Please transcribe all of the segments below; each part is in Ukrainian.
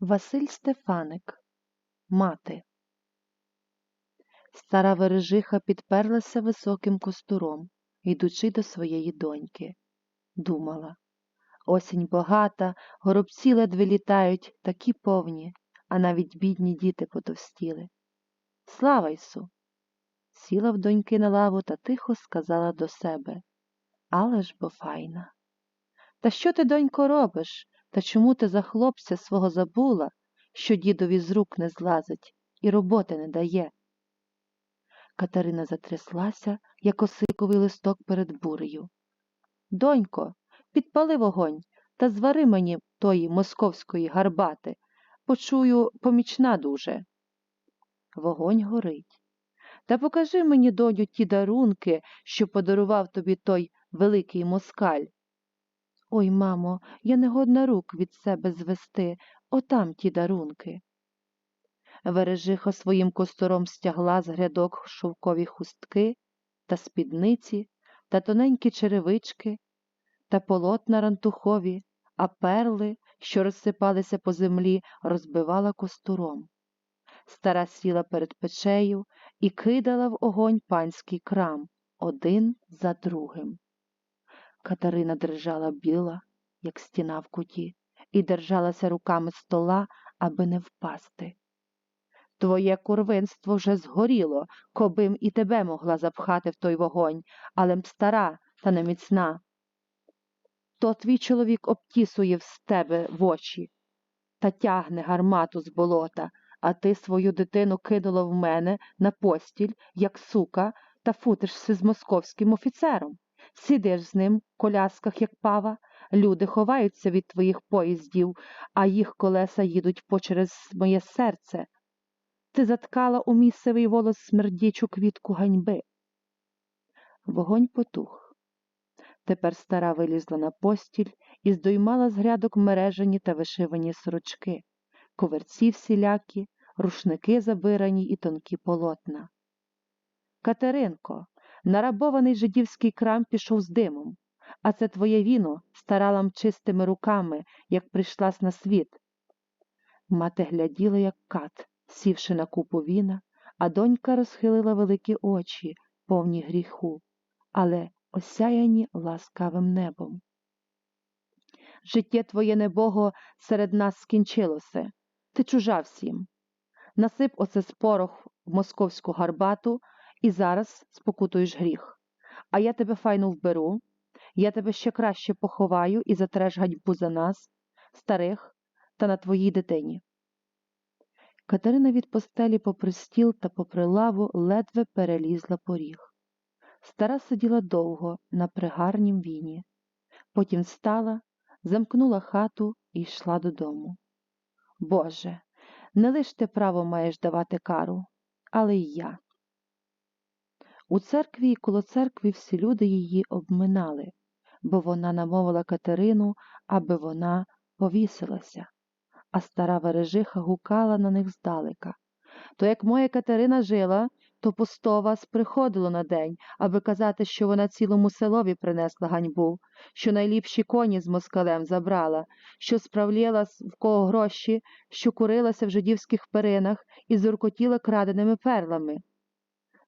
Василь Стефаник Мати Стара вережиха підперлася високим костуром, йдучи до своєї доньки. Думала осінь богата, горобці ледве літають, такі повні, а навіть бідні діти потовстіли. Слава Ісу! Сіла в доньки на лаву та тихо сказала до себе Але ж бо файна. Та що ти, донько, робиш? Та чому ти за хлопця свого забула, що дідові з рук не злазить і роботи не дає? Катерина затряслася, як осиковий листок перед бурею. Донько, підпали вогонь та звари мені тої московської гарбати. Почую, помічна дуже. Вогонь горить. Та покажи мені, доню, ті дарунки, що подарував тобі той великий москаль. Ой, мамо, я не годна рук від себе звести, отам ті дарунки. Вережиха своїм костором стягла з грядок шовкові хустки та спідниці, та тоненькі черевички, та полотна рантухові, а перли, що розсипалися по землі, розбивала костуром. Стара сіла перед печею і кидала в огонь панський крам один за другим. Катерина дрижала біла, як стіна в куті, і держалася руками стола, аби не впасти. Твоє курвинство вже згоріло, кобим і тебе могла запхати в той вогонь, але м стара та не міцна. То твій чоловік обтісує в тебе в очі та тягне гармату з болота, а ти свою дитину кинула в мене на постіль, як сука, та футишся з московським офіцером. Сидиш з ним в колясках, як пава, люди ховаються від твоїх поїздів, а їх колеса їдуть почерез моє серце. Ти заткала у мій сивий волос смердячу квітку ганьби. Вогонь потух. Тепер стара вилізла на постіль і здоймала з грядок мережені та вишивані сорочки, коверці всілякі, рушники забирані і тонкі полотна. Катеринко, нарабований жидівський крам пішов з димом, а це твоє віно старала м чистими руками, як прийшлась на світ. Мати гляділа, як кат, сівши на купу віна, а донька розхилила великі очі, повні гріху, але осяяні ласкавим небом. Життя твоє небого серед нас скінчилося, ти чужа всім. Насип оце спорох в московську гарбату і зараз спокутуєш гріх. А я тебе файно вберу, я тебе ще краще поховаю і затреш гадьбу за нас, старих та на твоїй дитині. Катерина від постелі попри стіл та попри лаву ледве перелізла поріг. Стара сиділа довго на пригарнім віні, потім встала, замкнула хату і йшла додому. Боже, не лиш ти право маєш давати кару, але й я. У церкві і коло церкви всі люди її обминали, бо вона намовила Катерину, аби вона повісилася, а стара вережиха гукала на них здалека. То як моя Катерина жила, то пусто вас приходило на день, аби казати, що вона цілому селові принесла ганьбу, що найліпші коні з москалем забрала, що справляла в кого гроші, що курилася в жидівських перинах і зуркотіла краденими перлами.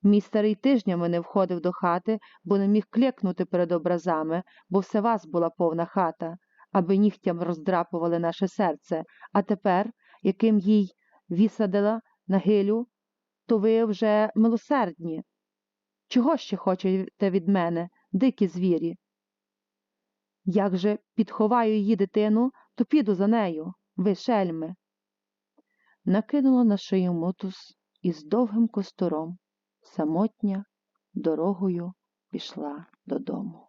Мій старий тижнями не входив до хати, бо не міг клекнути перед образами, бо все вас була повна хата, аби нігтям роздрапували наше серце, а тепер, яким їй вісадила на гилю, то ви вже милосердні. Чого ще хочете від мене, дикі звірі? Як же підховаю її дитину, то піду за нею, ви шельми. Накинула на шию мотус із довгим костором, самотня дорогою пішла додому.